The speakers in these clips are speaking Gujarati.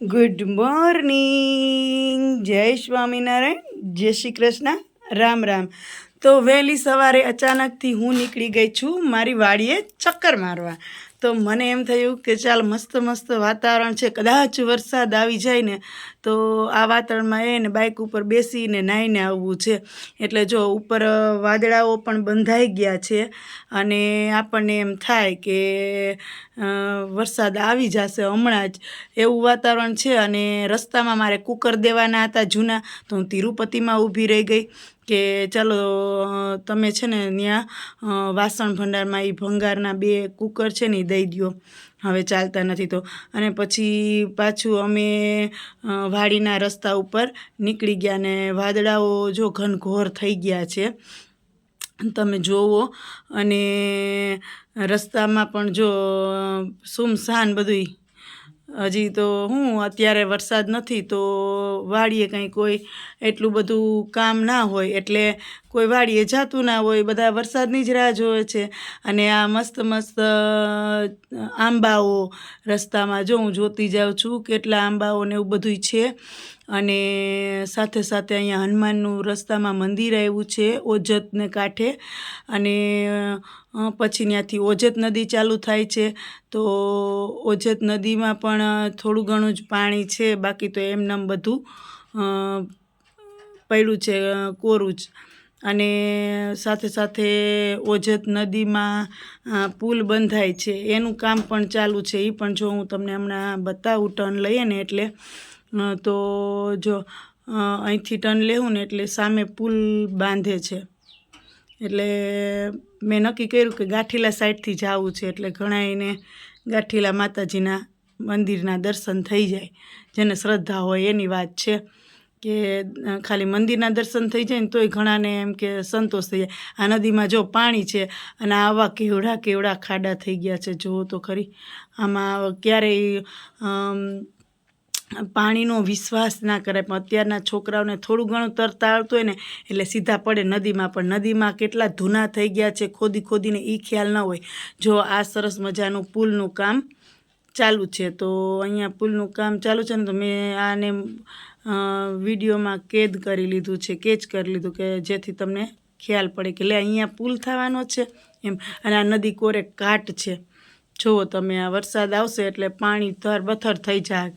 ગુડ મોર્નિંગ જય સ્વામિનારાયણ જય શ્રી કૃષ્ણ રામ રામ તો વહેલી સવારે અચાનકથી હું નીકળી ગઈ છું મારી વાડીએ ચક્કર મારવા. તો મને એમ થયું કે ચાલ મસ્ત મસ્ત વાતાવરણ છે. કદાચ વરસાદ આવી જાય ને તો આ વાતાવરણમાં એને બાઇક ઉપર બેસીને નાહીને આવવું છે. એટલે જો ઉપર વાદળાઓ પણ બંધાઈ ગયા છે અને આપણને એમ થાય કે વરસાદ આવી જશે હમણાં જ. એવું વાતાવરણ છે અને રસ્તામાં મારે કુકર દેવાના હતા જૂના, તો હું તિરુપતિમાં ઊભી રહી ગઈ કે ચાલો તમે છે ને ત્યાં વાસણ ભંડારમાં એ ભંગારના બે કુકર છે ને એ દઈ દ્યો. હવે ચાલતા નથી તો. અને પછી પાછું અમે વાડીના રસ્તા ઉપર નીકળી ગયા ને વાદળાઓ જો ઘનઘોર થઈ ગયા છે. તમે જોવો અને રસ્તામાં પણ જો સુમસાન બધુંય હજી તો હું અત્યારે વરસાદ નથી તો વાડીએ કંઈ કોઈ એટલું બધું કામ ના હોય એટલે કોઈ વાડીએ જાતું ના હોય, બધા વરસાદની જ રાહ જોવે છે. અને આ મસ્ત મસ્ત આંબાઓ રસ્તામાં જો હું જોતી જાઉં છું, કેટલા આંબાઓ ને એવું બધું છે. અને સાથે સાથે અહીંયા હનુમાનનું રસ્તામાં મંદિર આવ્યું છે, ઓજતને કાંઠે. અને પછી ત્યાંથી ઓજત નદી ચાલુ થાય છે. તો ઓજત નદીમાં પણ થોડું ઘણું જ પાણી છે, બાકી તો એમનામ બધું પડ્યું છે કોરું જ. અને સાથે સાથે ઓજત નદીમાં પુલ બંધાય છે. એનું કામ પણ ચાલુ છે. એ પણ જો હું તમને હમણાં બતાવું ટર્ન લઈએ ને એટલે તો જો અહીંથી ટર્ન લેવું ને એટલે સામે પુલ બાંધે છે. એટલે મેં નક્કી કર્યું કે ગાંઠીલા સાઈડથી જવું છે, એટલે ઘણા એને ગાંઠીલા માતાજીના મંદિરના દર્શન થઈ જાય. જેને શ્રદ્ધા હોય એની વાત છે કે ખાલી મંદિરના દર્શન થઈ જાય ને તોય ઘણાને એમ કે સંતોષ થઈ જાય. આ નદીમાં જો પાણી છે અને આવા કેવડા કેવડા ખાડા થઈ ગયા છે, જુઓ તો ખરી. આમાં ક્યારેય પાણીનો વિશ્વાસ ના કરાય. પણ અત્યારના છોકરાઓને થોડું ઘણું તરતા આવડતું હોય ને, એટલે સીધા પડે નદીમાં. પણ નદીમાં કેટલા ધૂના થઈ ગયા છે, ખોદી ખોદીને એ ખ્યાલ ન હોય. જો આ સરસ મજાનું પુલનું કામ ચાલુ છે, તો અહીંયા પુલનું કામ ચાલુ છે ને, તો મેં આને વિડીયોમાં કેદ કરી લીધું છે, કેચ કરી લીધું કે જેથી તમને ખ્યાલ પડે કે લે, અહીંયા પુલ થવાનો છે એમ. અને આ નદી કોરે કાટ છે. જુઓ તમે, આ વરસાદ આવશે એટલે પાણી થરબથર થઈ જાય.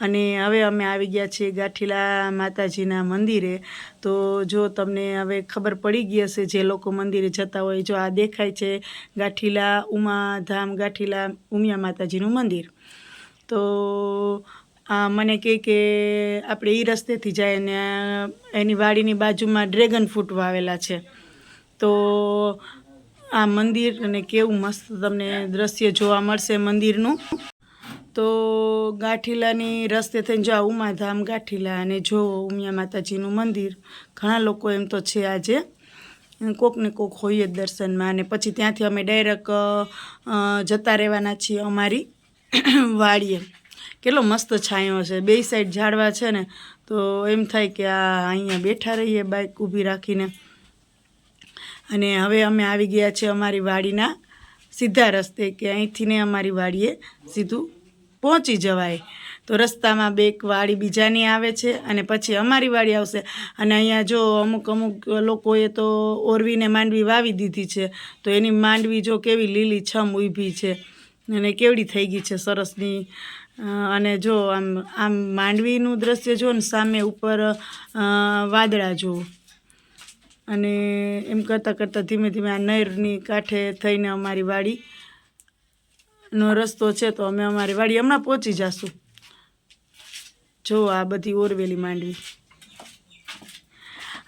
અને હવે અમે આવી ગયા છીએ ગાંઠીલા માતાજીના મંદિરે. તો જો તમને હવે ખબર પડી ગઈ હશે જે લોકો મંદિરે જતા હોય, જો આ દેખાય છે ગાંઠીલા ઉમાધામ, ગાંઠીલા ઉમિયા માતાજીનું મંદિર. તો આ મને કહે કે આપણે એ રસ્તેથી જાય ને એની વાડીની બાજુમાં ડ્રેગન ફ્રૂટ વાવેલા છે. તો આ મંદિર અને કેવું મસ્ત તમને દ્રશ્ય જોવા મળશે મંદિરનું. તો ગાંઠીલાની રસ્તે થઈને જો ઉમાધામ, ગાંઠીલા અને જો ઉમિયા માતાજીનું મંદિર. ઘણા લોકો એમ તો છે આજે. કોક ને કોક હોઈએ જ દર્શનમાં અને પછી ત્યાંથી અમે ડાયરેક્ટ જતા રહેવાના છીએ અમારી વાડીએ. કેટલો મસ્ત છાંયો છે. બે સાઈડ ઝાડવા છે ને, તો એમ થાય કે આ અહીંયા બેઠા રહીએ બાઇક ઊભી રાખીને. અને હવે અમે આવી ગયા છીએ અમારી વાડીના સીધા રસ્તે, કે અહીંથી ને અમારી વાડીએ સીધું પહોંચી જવાય. તો રસ્તામાં બે એક વાડી બીજાની આવે છે અને પછી અમારી વાડી આવશે. અને અહીંયા જો અમુક અમુક લોકોએ તો ઓરવીને માંડવી વાવી દીધી છે. તો એની માંડવી જો કેવી લીલી છમ ઊભી છે. અને કેવડી થઈ ગઈ છે સરસની. અને જો આમ આમ માંડવીનું દ્રશ્ય જો ને સામે ઉપર વાદળા જુઓ. અને એમ કરતાં કરતાં ધીમે ધીમે આ નહેરની કાંઠે થઈને અમારી વાડી નો રસ્તો છે તો અમે અમારી વાડી હમણાં પહોંચી જશું. જો આ બધી ઓરવેલી માંડવી.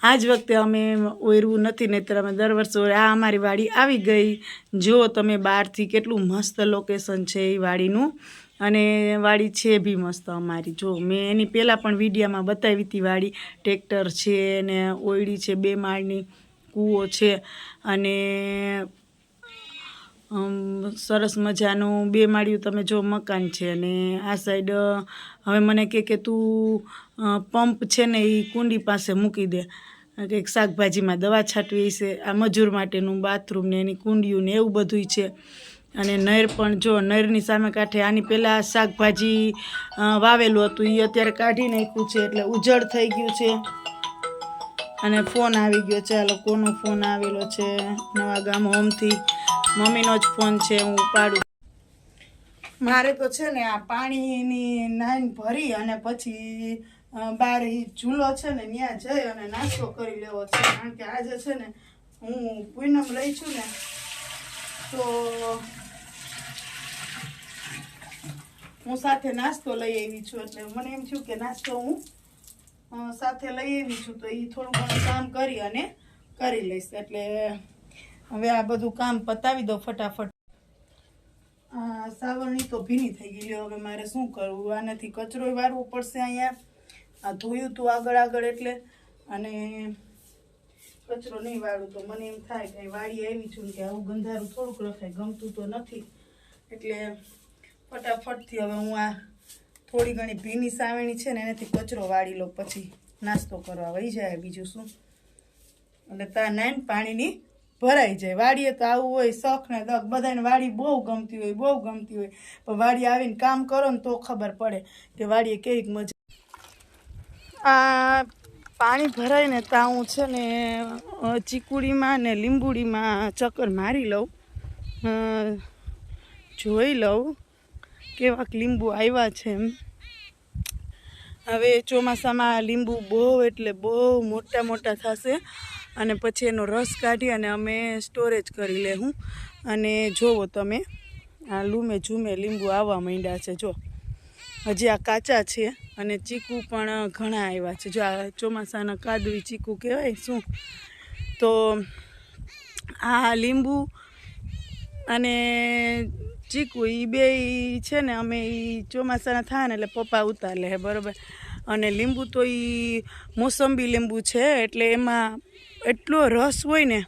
આ જ વખતે અમે ઓરવું નથી, નહીંતર અમે દર વર્ષે આ અમારી વાડી આવી ગઈ. જો તમે બહારથી કેટલું મસ્ત લોકેશન છે એ વાડીનું. અને વાડી છે બી મસ્ત અમારી. જો મેં એની પહેલાં પણ વિડીયામાં બતાવી હતી વાડી. ટ્રેક્ટર છે ને ઓયડી છે, બે માળની કૂવો છે. અને સરસ મજાનું બે માળિયું તમે જો મકાન છે અને આ સાઈડ હવે મને કહે કે તું પંપ છે ને એ કુંડી પાસે મૂકી દે. કંઈક શાકભાજીમાં દવા છાંટવી છે આ મજૂર માટેનું બાથરૂમ ને એની કુંડિયું ને એવું બધુંય છે. અને નહેર પણ જો નહેરની સામે કાંઠે આની પહેલાં શાકભાજી વાવેલું હતું એ અત્યારે કાઢી નાખ્યું છે એટલે ઉજળ થઈ ગયું છે. અને ફોન આવી ગયો છે, આ લોકોનો ફોન આવેલો છે નવા ગામ હોમથી. મમ્મીનો જ ફોન છે, હું ઉપાડું. મારે તો છે ને આ પાણીની નાઈન ભરી અને પછી બાર ચૂલો છે ને ત્યાં જઈ અને નાસ્તો કરી લેવો છે. કારણ કે આજે છે ને હું પૂનમ લઈ છું ને, તો હું સાથે નાસ્તો લઈ આવી છું. એટલે મને એમ થયું કે નાસ્તો હું સાથે લઈ આવી છું. તો એ થોડું ઘણું કામ કરી અને કરી લઈશ. એટલે હવે આ બધું કામ પતાવી દો ફટાફટ. આ સાવરણી તો ભીની થઈ ગઈ. હવે મારે શું કરવું? આનાથી કચરો વારવો પડશે અહીંયા. આ ધોયું તું આગળ આગળ એટલે. અને કચરો નહીં વાળું તો મને એમ થાય કે વાળી આવી છું કે આવું ગંધારું થોડુંક રખાય. ગમતું તો નથી. એટલે ફટાફટથી હવે હું આ થોડી ઘણી ભીની સાવરણી છે ને એનાથી કચરો વાળી લો પછી નાસ્તો કરવા વહી જાય બીજું શું? એટલે તા નાન પાણીની ભરાઈ જાય. વાડીએ તો આવું હોય, શોખ ને દખ, બધાને વાડી બહુ ગમતી હોય, બહુ ગમતી હોય. પણ વાડી આવીને કામ કરો ને તો ખબર પડે કે વાડીએ કેવીક મજા આ પાણી ભરાઈને તો હું છે ને ચીકુડીમાં ને લીંબુડીમાં ચક્કર મારી લઉં. જોઈ લઉં કેવાક લીંબુ આવ્યા છે એમ. હવે ચોમાસામાં લીંબુ બહુ એટલે બહુ મોટા મોટા થશે. અને પછી એનો રસ કાઢી અને અમે સ્ટોરેજ કરી લેવું અને જોવો તમે, આ લૂમે ઝૂમે લીંબુ આવવા માંડ્યા છે, જો. હજી આ કાચા છે અને ચીકુ પણ ઘણા આવ્યા છે. જો આ ચોમાસાના કાદવી ચીકુ કહેવાય શું? તો આ લીંબુ અને ચીકુ એ બે છે ને, અમે એ ચોમાસાના થાય ને એટલે પપ્પા ઉતાર લે બરોબર? અને લીંબુ તો એ મોસંબી લીંબુ છે, એટલે એમાં એટલો રસ હોય ને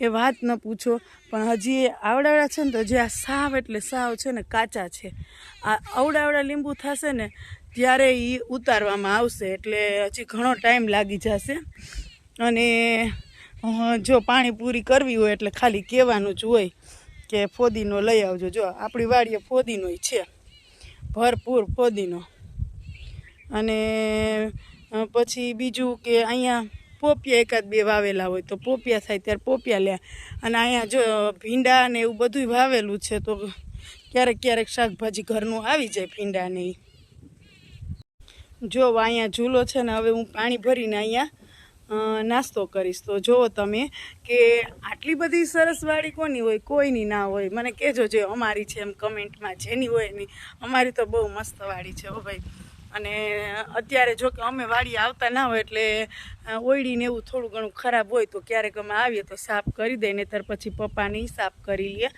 એ વાત ન પૂછો. પણ હજી આવડાવડા છે ને તો જે આ સાવ એટલે સાવ છે ને કાચા છે. આ અવડાવડા લીંબુ થશે ને ત્યારે એ ઉતારવામાં આવશે, એટલે હજી ઘણો ટાઈમ લાગી જશે. અને જો પાણી પૂરી કરવી હોય એટલે ખાલી કહેવાનું જ હોય કે ફોદીનો લઈ આવજો. જો આપણી વાડીએ ફોદીનો છે. ભરપૂર ફોદીનો. અને પછી બીજું કે અહીંયા પોપિયા એકાદ બે વાવેલા હોય તો પોપિયા થાય ત્યારે પોપિયા લે અને અહીંયા જો ભીંડા ને એવું બધું વાવેલું છે તો ક્યારેક ક્યારેક શાકભાજી ઘરનું આવી જાય ભીંડા ને જો અહીંયા ઝૂલો છે ને હવે હું પાણી ભરીને અહીંયા નાસ્તો કરીશ. તો જુઓ તમે કે આટલી બધી સરસ વાડી કોની હોય, કોઈની ના હોય? મને કહેજો જે અમારી છે એમ કમેન્ટમાં જેની હોય એની. અમારી તો બહુ મસ્ત વાડી છે હો ભાઈ. અને અત્યારે જો કે અમે વાડી આવતા ના હોય એટલે ઓયડીને એવું થોડું ઘણું ખરાબ હોય તો ક્યારેક અમે આવીએ તો સાફ કરી દઈએ, નહીતર પછી પપ્પાને સાફ કરી લઈએ.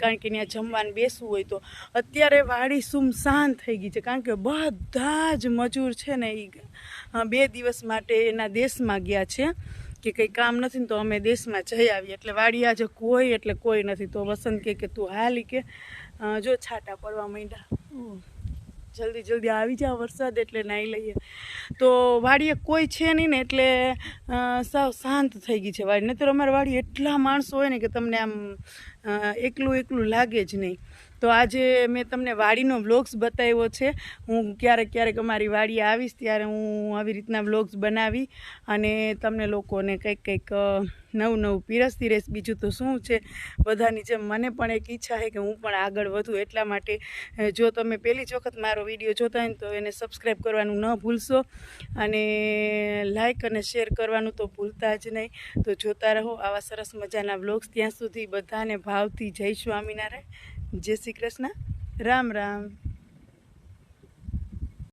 કારણ કે ત્યાં જમવાનું બેસવું હોય તો. અત્યારે વાડી સુમસાન થઈ ગઈ છે, કારણ કે બધા જ મજૂર છે ને એ બે દિવસ માટે એના દેશમાં ગયા છે, કે કંઈ કામ નથી ને તો અમે દેશમાં જઈ આવીએ. એટલે વાડી આજે કોઈ, એટલે કોઈ નથી. તો વસંત કે તું હાલી કે જો છાંટા પડવા માંડ્યા. જલ્દી જલ્દી આવી જાવ વરસાદ એટલે નાહી લઈએ. તો વાડીએ કોઈ છે નહીં ને એટલે સાવ શાંત થઈ ગઈ છે વાડી. નહીતર અમારી વાડી એટલા માણસો હોય ને કે તમને આમ એકલું એકલું લાગે જ નહીં. તો આજે મેં તમને વાડીનો વ્લોગ્સ બતાવ્યો છે. હું ક્યારેક ક્યારેક અમારી વાડી આવીશ ત્યારે હું આવી રીતના વ્લોગ્સ બનાવી અને તમને લોકોને કંઈક કંઈક નવું નવું પીરસતી રહીશ બીજું તો શું છે? બધાની જેમ મને પણ એક ઈચ્છા છે કે હું પણ આગળ વધું એટલા માટે જો તમે પહેલી જ વખત મારો વીડિયો જોતા હોય તો એને સબસ્ક્રાઈબ કરવાનું ન ભૂલશો અને લાઇક અને શેર કરવાનું તો ભૂલતા જ નહીં. તો જોતા રહો આવા સરસ મજાના વ્લોગ્સ ત્યાં સુધી બધાને ભાવથી જય સ્વામિનારાયણ. જય શ્રી કૃષ્ણ. રામ રામ.